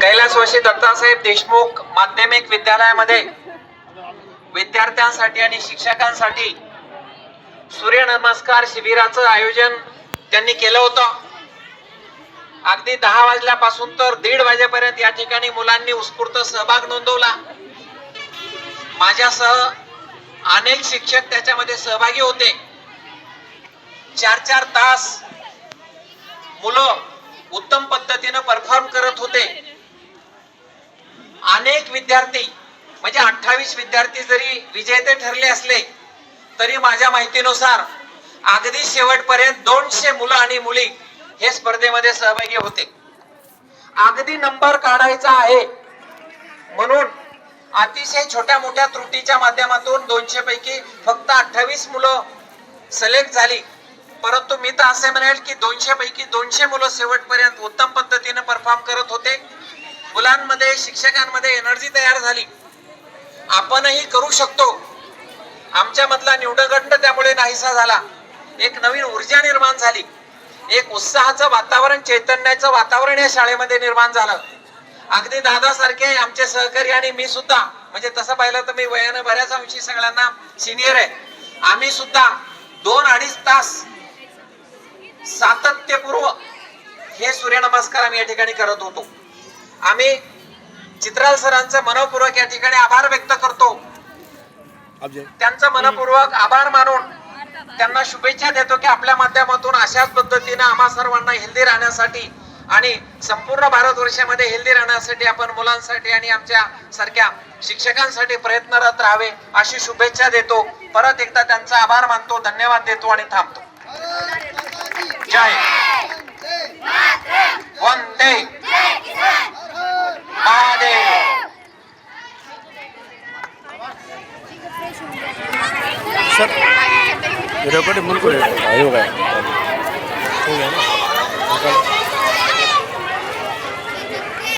कैलासवासी दत्तासाहेब देशमुख माध्यमिक विद्यालयामध्ये विद्यार्थ्यांसाठी आणि शिक्षकांसाठी सूर्य नमस्कार शिबिराचं आयोजन त्यांनी केलं होतं. अगदी दहा वाजल्यापासून तर दीड वाजेपर्यंत या ठिकाणी मुलांनी उत्स्फूर्त सहभाग नोंदवला. माझ्यासह अनेक शिक्षक त्याच्यामध्ये सहभागी होते. चार चार तास मुलं उत्तम पद्धतीनं परफॉर्म करत होते. अनेक विद्यार्थी म्हणजे अठ्ठावीस विद्यार्थी जरी विजेते ठरले असले तरी माझ्या माहितीनुसार अगदी शेवटपर्यंत दोनशे मुलं आणि मुली हे स्पर्धेमध्ये सहभागी होते. अगदी नंबर काढायचा आहे. म्हणून अतिशय छोट्या मोठ्या त्रुटीच्या माध्यमातून दोनशे पैकी फक्त अठ्ठावीस मुलं सिलेक्ट झाली. परंतु मी तर असे म्हणेल की दोनशे पैकी दोनशे मुलं शेवटपर्यंत उत्तम पद्धतीने परफॉर्म करत होते. मुलांमध्ये शिक्षकांमध्ये एनर्जी तयार झाली. आपणही करू शकतो. आमच्यामधला निवडगंड त्यामुळे नाहीसा झाला. एक नवीन ऊर्जा निर्माण झाली. एक उत्साहाचं वातावरण चैतन्याचं वातावरण या शाळेमध्ये निर्माण झालं. अगदी दादासारखे आमचे सहकारी आणि मी सुद्धा म्हणजे तसं पाहिलं तर मी वयानं बऱ्याच अंशी सगळ्यांना सिनियर आहे. आम्ही सुद्धा दोन अडीच तास सातत्यपूर्व हे सूर्यनमस्कार आम्ही या ठिकाणी करत होतो. आम्ही चित्राल सरांचं मनपूर्वक या ठिकाणी आभार व्यक्त करतो. त्यांचं मनपूर्वक आभार मानून त्यांना शुभेच्छा देतो की आपल्या माध्यमातून अशाच पद्धतीने आम्हा सर्वांना हेल्दी राहण्यासाठी आणि संपूर्ण भारतवर्षामध्ये हेल्दी राहण्यासाठी आपण मुलांसाठी आणि आमच्या सारख्या शिक्षकांसाठी प्रयत्नरत राहावे अशी शुभेच्छा देतो. परत एकदा त्यांचा आभार मानतो. धन्यवाद देतो आणि थांबतो. ते महादेव. रेकॉर्डिंग बिलकुल आहे काय?